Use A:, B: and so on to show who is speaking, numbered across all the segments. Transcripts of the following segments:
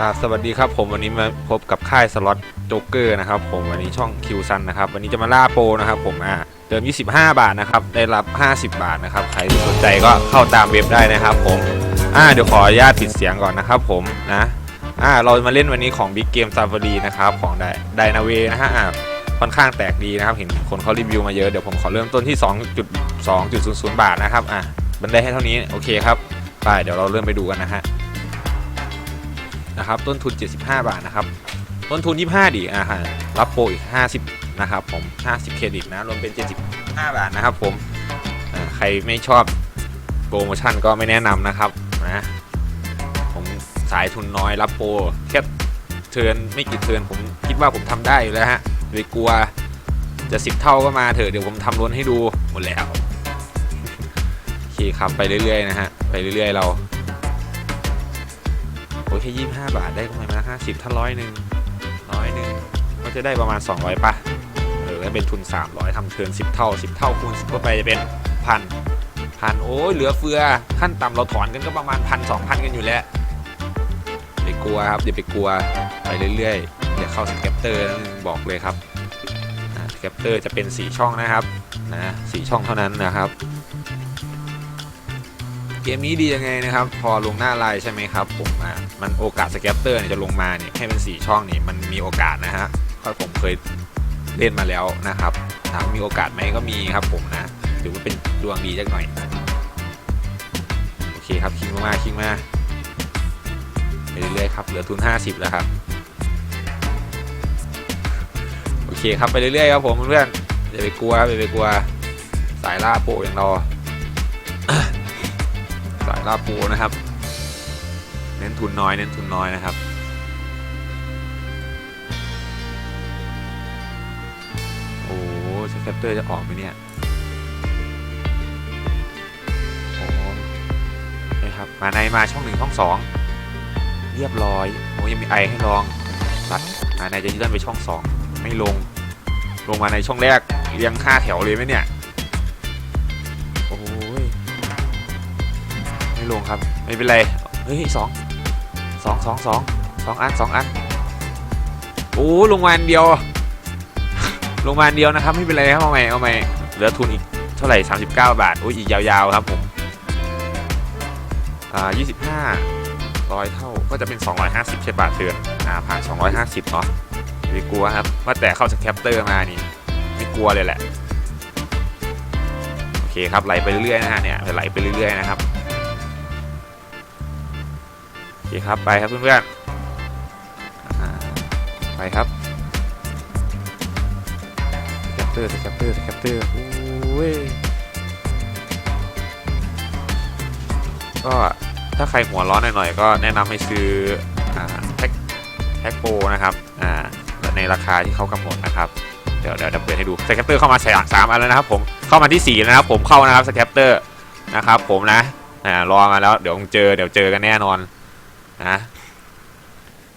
A: ครับสวัสดีครับผมวันนี้มาพบกับค่ายสล็อตโจ๊กเกอร์นะครับผมวันนี้ช่องคิวซันนะครับวันนี้จะมาล่าโปรนะครับผมอ่าเติม 25 บาทนะครับได้รับ 50 บาทนะครับใครสนใจก็เข้าตามเว็บได้นะครับผมอ่าเดี๋ยวขออนุญาตปิดเสียงก่อนนะครับผมนะอ่าเรามาเล่นวันนี้ของ Big Game Safari นะครับของไดนาเวนะฮะอ่าค่อนข้างแตกดีนะครับเห็นคนเขารีวิวมาเยอะเดี๋ยวผมขอเริ่มต้นที่ 2.2.00 บาทนะครับอะบันไดให้เท่านี้โอเคครับไปเดี๋ยวเราเริ่มไปดูกันนะฮะ นะครับต้นทุน 75 บาทนะครับต้นทุน 25 ดีอ่าฮะรับโปรอีก 50 นะครับผม 50 เครดิตนะรวมเป็น 75 บาทนะครับผมใครไม่ชอบโปรโมชั่นก็ไม่แนะนำนะครับนะผมสายทุนน้อยรับโปรแค่เทินไม่กี่เทินผมคิดว่าผมทำได้อยู่แล้วฮะไม่กลัวจะสิบเท่าก็มาเถอะเดี๋ยวผมทำล้นให้ดูหมดแล้วโอเคครับไปเรื่อยๆนะฮะไปเรื่อยๆเรา โอ้ยแค่ยี่ห้าบาทได้กำไรมาห้าสิบถ้าร้อยหนึ่งร้อยหนึ่งก็จะได้ประมาณ 200ป่ะเออถ้าเป็นทุน 300ทำเทิน10 เท่า 10 เท่าคูณ10เข้าไปจะเป็นพันพันโอ้ยเหลือเฟือขั้นต่ำเราถอนกันก็ประมาณพันสองพันกันอยู่แล้วไปกลัวครับอย่าไปกลัวไปเรื่อยๆอย่าเข้าสแกปเตอร์บอกเลยครับสแกปเตอร์จะเป็น 4 ช่องนะครับนะสช่องเท่านั้นนะครับ มนี้ดียังไงนะครับ พอลงหน้าไลน์ใช่ไหมครับผมอะมันโอกาสสแกปเตอร์เนี่ยจะลงมาเนี่ยให้เป็น4ช่องนี่มันมีโอกาสนะฮะเพราะผมเคยเล่นมาแล้วนะครับถามมีโอกาสไหมก็มีครับผมนะถือว่าเป็นดวงดีจักหน่อยโอเคครับคิงมาคิงมาไปเรื่อยๆครับเหลือทุน 50 แล้วครับโอเคครับไปเรื่อยๆครับผมเพื่อนอย่าไปกลัวอย่าไปกลัวสายล่าโปอย่างเรา ลาปูนะครับ เน้นทุนน้อยเน้นทุนน้อยนะครับ โอ้สแคปเตอร์จะออกไหมเนี่ยโอ้นี่ครับ มาในมาช่องหนึ่งช่องสองเรียบร้อยโอ้ยังมีไอให้ลองรัดมาในจะยื่นไปช่องสองไม่ลง ลงมาในช่องแรกเรียงค่าแถวเลยไหมเนี่ย ลงครับ ไม่เป็นไร เฮ้ยสองสองสองสองสองอันสองอันโอ้ลงมาอันเดียว ลงมาอันเดียวนะครับ ไม่เป็นไรครับเอาใหม่เอาใหม่เหลือทุนอีกเท่าไหร่ 39 บาทโอ้ยอีกยาวๆครับผมอ่า25ร้อยเท่าก็จะเป็น 250ใช่บาทเตือนอ่าผ่าน250เนาะไม่กลัวครับว่าแต่เข้าสแคปเตอร์มานี่ไม่กลัวเลยแหละโอเคครับไหลไปเรื่อยๆนะฮะเนี่ยไหลไปเรื่อยๆนะครับ เคครับไปครับเพื่อนๆไปครับสแคปเตอร์สแคปเตอร์สแคปเตอร์โอ้ยก็ถ้าใครหัวร้อนหน่อยๆก็แนะนำให้ซื้อแท็กแท็กโปนะครับในราคาที่เขากำหนดนะครับเดี๋ยวเดี๋ยวเดี๋ยวเปิดให้ดูสแคปเตอร์เข้ามาใส่สามอันแล้วนะครับผมเข้ามาที่สี่แล้วนะครับผมเข้านะครับสแคปเตอร์นะครับผมนะอ่ารอมาแล้วเดี๋ยวเจอเดี๋ยวเจอกันแน่นอน นะ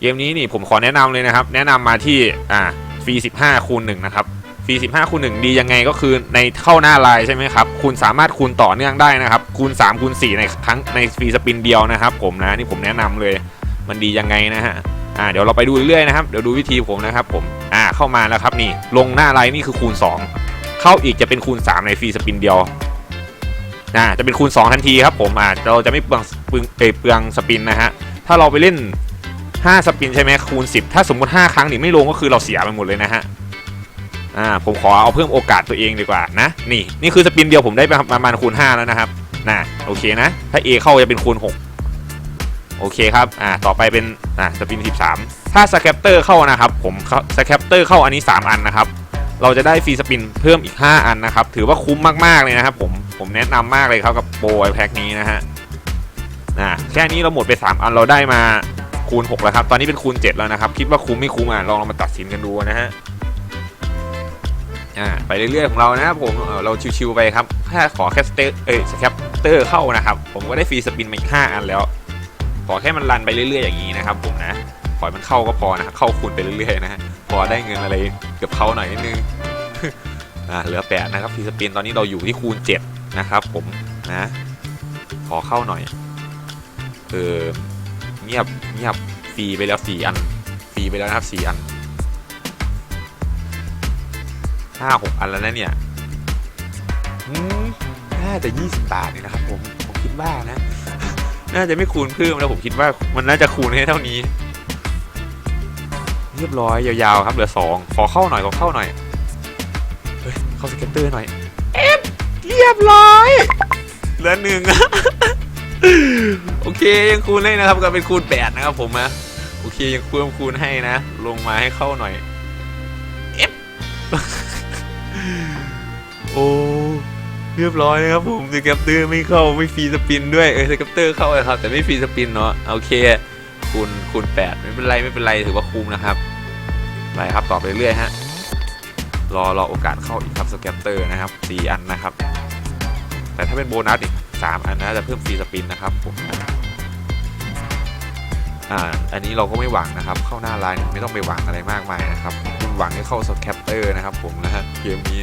A: เกมนี้นี่ผมขอแนะนำเลยนะครับ แนะนำมาที่อ่าฟรี15คูณ1นะครับฟรี15คูณ1ดียังไงก็คือในเข้าหน้าลน์ใช่ไหมครับคุณสามารถคูณต่อเนื่องได้นะครับคูณ3คูณ4ในครั้งในฟรีสปินเดียวนะครับ ผมนะนี่ผมแนะนำเลยมันดียังไงนะฮะอ่าเดี๋ยวเราไปดูเรื่อยๆนะครับเดี๋ยวดูวิธีผมนะครับ ผมอ่าเข้ามาแล้วครับนี่ลงหน้าลน์นี่คือคูณ 2 เข้าอีกจะเป็นคูณ 3 ในฟรีสปินเดียวอ่าจะเป็นคูณ 2 ทันทีครับผมอ่าเราจะไม่เปลืองเปลืองสปินนะฮะ ถ้าเราไปเล่น 5 สปินใช่ไหมคูณ 10 ถ้าสมมติ 5 ครั้งนี่ไม่ลงก็คือเราเสียไปหมดเลยนะฮะอ่าผมขอเอาเพิ่มโอกาสตัวเองดีกว่านะนี่นี่คือสปินเดียวผมได้ประมาณคูณ 5 แล้วนะครับนะโอเคนะ ถ้า A เข้าจะเป็นคูณ 6 โอเคครับอ่าต่อไปเป็นอ่าสปิน 13 ถ้าสแคปเตอร์เข้านะครับผมสแคปเตอร์เข้าอันนี้ 3 อันนะครับเราจะได้ฟรีสปินเพิ่มอีก 5 อันนะครับ ถือว่าคุ้มมาก ๆ เลยนะครับผม ผมแนะนำมากเลยครับกับโปรไอแพ็กนี้นะฮะ อ่าแค่นี้เราหมดไป 3 อันเราได้มาคูณ 6 แล้วครับ ตอนนี้เป็นคูณ 7 แล้วนะครับ คิดว่าคุ้มไม่คุ้มอะลองเรามาตัดสินกันดูนะฮะอ่าไปเรื่อยๆของเรานะครับผมเราชิวๆไปครับแค่ขอแค่สเตอร์เอ้ยสแคปเตอร์เข้านะครับ ผมก็ได้ฟรีสปินมาอีก5อันแล้ว ขอแค่มันรันไปเรื่อย ๆ อย่างนี้นะครับผมนะขอให้มันเข้าก็พอนะครับเข้าคูณไปเรื่อยๆนะฮะพอได้เงินอะไรเกือบเข้าหน่อยนิดนึงอ่าเหลือ 8 นะครับฟรีสปินตอนนี้เราอยู่ที่คูณ 7 นะครับผมนะขอเข้าหน่อย เออเงียบเงียบฟรีไปแล้วสี่อันฟรีไปแล้วนะครับสี่อันห้าหกอันแล้วนะเนี่ยน่าจะยี่สิบบาทนี่นะครับ ผมผมคิดว่านะ น่าจะไม่คูณเพิ่มแล้วผมคิดว่ามันน่าจะคูณให้เท่านี้ เรียบร้อยยาวๆครับเหลือสองขอเข้าหน่อยขอเข้าหน่อยเฮ้ยเข้าสเก็ตเตอร์หน่อยเอฟเรียบร้อยเหลือหนึ่ง โอเคยังคูณให้นะครับก็เป็นคูณแปดนะครับผมนะโอเคยังเพิ่มคูณให้นะ ลงมาให้เข้าหน่อยเอฟโอ้เรียบร้อยนะครับผมสแกปเตอร์ไม่เข้าไม่ฟรีสปินด้วยเออสแกปเตอร์เข้าเลยครับ แต่ไม่ฟรีสปินเนาะโอเคคูณคูณแปดไม่เป็นไรไม่เป็นไรถือว่าคุ้มนะครับไปครับต่อไปเรื่อยฮะรอรอโอกาสเข้าอีกครับสแกปเตอร์นะครับสี่อันนะครับ แต่ถ้าเป็นโบนัสอีก สามอันนะจะเพิ่มฟรีสปินนะครับผมอ่าอันนี้เราก็ไม่หวังนะครับ เข้าหน้าไลน์ไม่ต้องไปหวังอะไรมากมายนะครับคุณหวังให้เข้าสแคปเตอร์นะครับผมนะฮะเกมนี้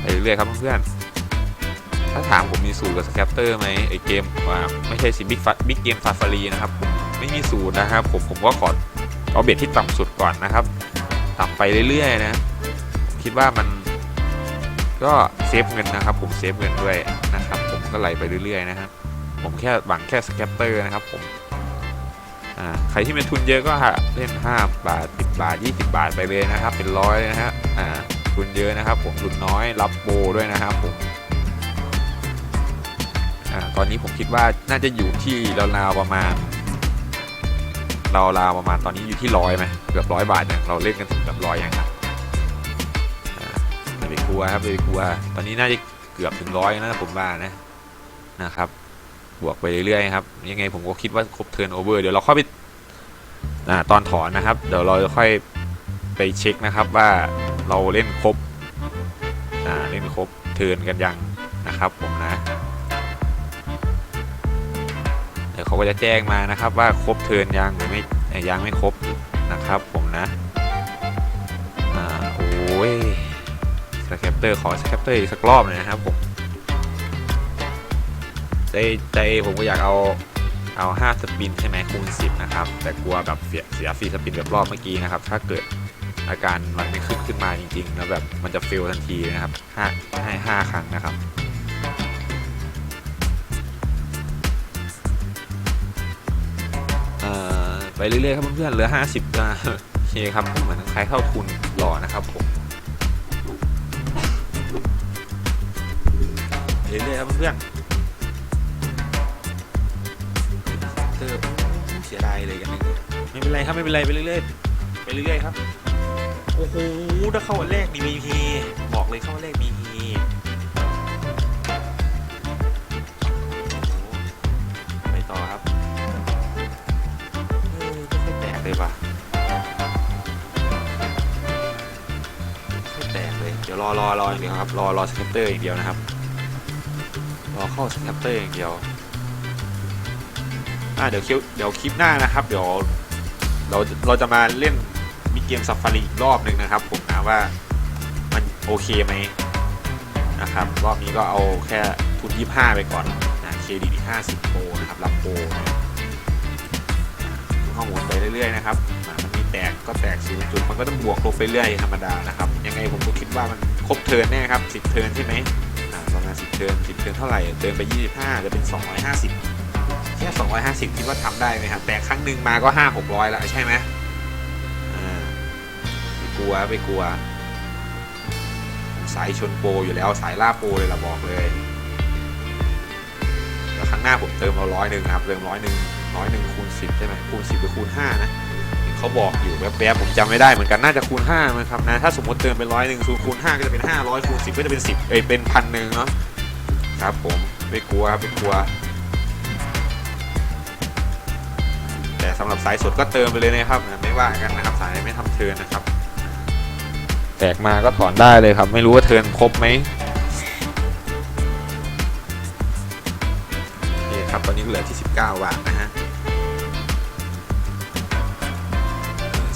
A: ไปเรื่อยครับเพื่อนๆถ้าถามผมมีสูตรกับสแคปเตอร์ไหมไอเกมอ่าไม่ใช่สิบิ๊กบิ๊กเกมฟาฟารีนะครับผมไม่มีสูตรนะครับ ผมผมก็ขอเอาเบ็ดที่ต่ำสุดก่อนนะครับ ต่ำไปเรื่อยๆนะ คิดว่ามัน ก็เซฟเงินนะครับผมเซฟเงินด้วยนะครับ ผมก็ไหลไปเรื่อยๆนะครับผมแค่หวังแค่สแกปเตอร์นะครับผมใครที่เป็นทุนเยอะก็เล่น 5 บาท 10 บาท 20 บาทไปเลยนะครับ เป็นร้อยนะฮะทุนเยอะนะครับ ผมทุนน้อยรับโบด้วยนะครับผมอตอนนี้ผมคิดว่าน่าจะอยู่ที่ราวๆประมาณราวๆประมาณตอนนี้อยู่ที่ร้อยไหมเกือบร้อยบาทเนี่ยเราเล่นกันถึงแบบร้อยยังครับ ลัวครับอย่าไปกลัว ตอนนี้น่าจะเกือบถึงร้อยนะผมว่านะนะครับ บวกไปเรื่อยๆครับ ยังไงผมก็คิดว่าครบเทิร์นโอเวอร์เดี๋ยวเราเข้าไปอ่าตอนถอนนะครับ เดี๋ยวเราจะค่อยไปเช็คนะครับว่าเราเล่นครบอ่าเล่นครบเทิร์นกันยังนะครับผมนะ เดี๋ยวเขาก็จะแจ้งมานะครับว่าครบเทิร์นยังหรือไม่ยังไม่ครบนะครับผมนะ แคปเตอร์ขอสแคปเตอร์อีกสักรอบหน่อยนะครับผมใจใจผมก็อยากเอาเอา5สปินใช่ไหมคูณ10นะครับแต่กลัวแบบเสียเสียฟรีสปินแบบรอบเมื่อกี้นะครับถ้าเกิดอาการมันไม่ขึ้นขึ้นมาจริงๆแล้วแบบมันจะเฟลทันทีนะครับห้าให้ห้าครั้งนะครับไปเรื่อยๆครับเพื่อนๆเหลือ 50นะโอเคครับเหมือนใครเข้าทุนหล่อนะครับผม เรื่อยๆครับเพื่อนเตอร์เสียดายเลยกันนไม่เป็นไรครับไม่เป็นไรไปเรื่อยๆไปเรื่อยๆครับโอ้โหถ้าเข้าแรกมีมีพีบอกเลยเข้าแรกมีพีไปต่อครับเออไม่ค่อยแตกเลยว่ะไม่ค่อยแตกเลยเดี๋ยวรอรอรออย่างเดียวครับรอรอสเก็ตเตอร์อย่างเดียวนะครับ รอเข้าสแคปเตอร์อย่างเดียวอ่าเดี๋ยวคลิปเดี๋ยวคลิปหน้านะครับ เดี๋ยวเราเราจะมาเล่นมีเกมซัฟฟารีอีกรอบหนึ่งนะครับ ผมนะว่ามันโอเคไหมนะครับ รอบนี้ก็เอาแค่ทุน 25 ไปก่อนนะเครดิตอีก50โปนะครับรับโปรนะห้องหมุนไปเรื่อยๆนะครับมันมีแตกก็แตก0จุดมันก็ต้องบวกลบไปเรื่อยธรรมดานะครับ ยังไงผมก็คิดว่ามันครบเทิร์นแน่ครับ10เทิร์นใช่ไหม เทิร์น10เทิร์นเท่าไหร่เติมไป 25จะเป็น 250แค่250 คิดว่าทำได้ไหมครับ แต่ครั้งหนึ่งมาก็ 5 600 แล้วใช่ไหมอ่าไม่กลัวไม่กลัว สายชนโปรอยู่แล้วสายล่าโปรเลยละบอกเลยแล้วครั้งหน้าผมเติมเราร้อยหนึ่งครับเติมร้อยหนึ่งร้อยหนึ่งคูณ10ใช่ไหมคูณ10หรือคูณ5นะเขาบอกอยู่แวบๆผมจำไม่ได้เหมือนกันน่าจะคูณ5มั้งครับนะถ้าสมมติเติมเป็นร้อยหนึ่งคูณ5ก็จะเป็น500คูณ10ก็จะเป็น10เอ้ยเป็นพันหนึ่งเนาะ ครับผมไม่กลัวครับไม่กลัว แต่สำหรับสายสดก็เติมไปเลยนะครับนะไม่ว่ากันนะครับสายไม่ทำเทิร์นนะครับ แตกมาก็ถอนได้เลยครับ ไม่รู้ว่าเทิร์นครบไหมโอเคครับตอนนี้เหลือที่ 19บาทนะฮะ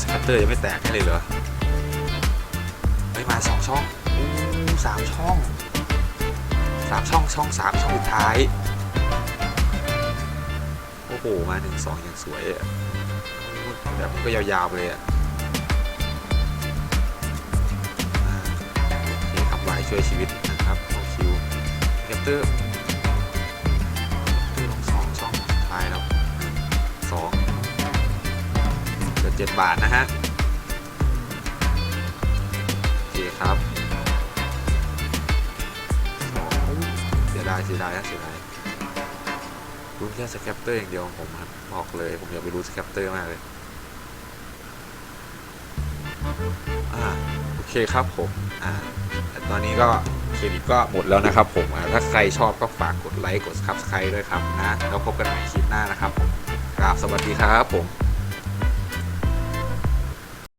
A: สกัตเตอร์ยังไม่แตกให้เลยเหรอไม่มาสองช่องอู้สามช่อง สามช่องช่องสามช่องสุดท้ายโหมาหนึ่งสองย่างสวยอะแบบมันก็ยาวๆไปเลยอะอ่าโอเคครับวายช่วยชีวิตนะครับเข้าคิวเก็บเตอร์ตอร์ลงสองช่องสุดท้ายแล้วสองเหลือเจ็ดบาทนะฮะโอเคครับ ดายเสียดายนะเสียดายรู้แค่สแคปเตอร์อย่างเดียวของผมครับบอกเลยผมอยากไปรู้สแคปเตอร์มากเลยอ่าโอเคครับผมอ่าตอนนี้ก็เครดิตก็หมดแล้วนะครับผมถ้าใครชอบก็ฝากกดไลค์กด subscribe ด้วยครับนะแล้วพบกันใหม่คลิปหน้านะครับผมกราบสวัสดีครับผม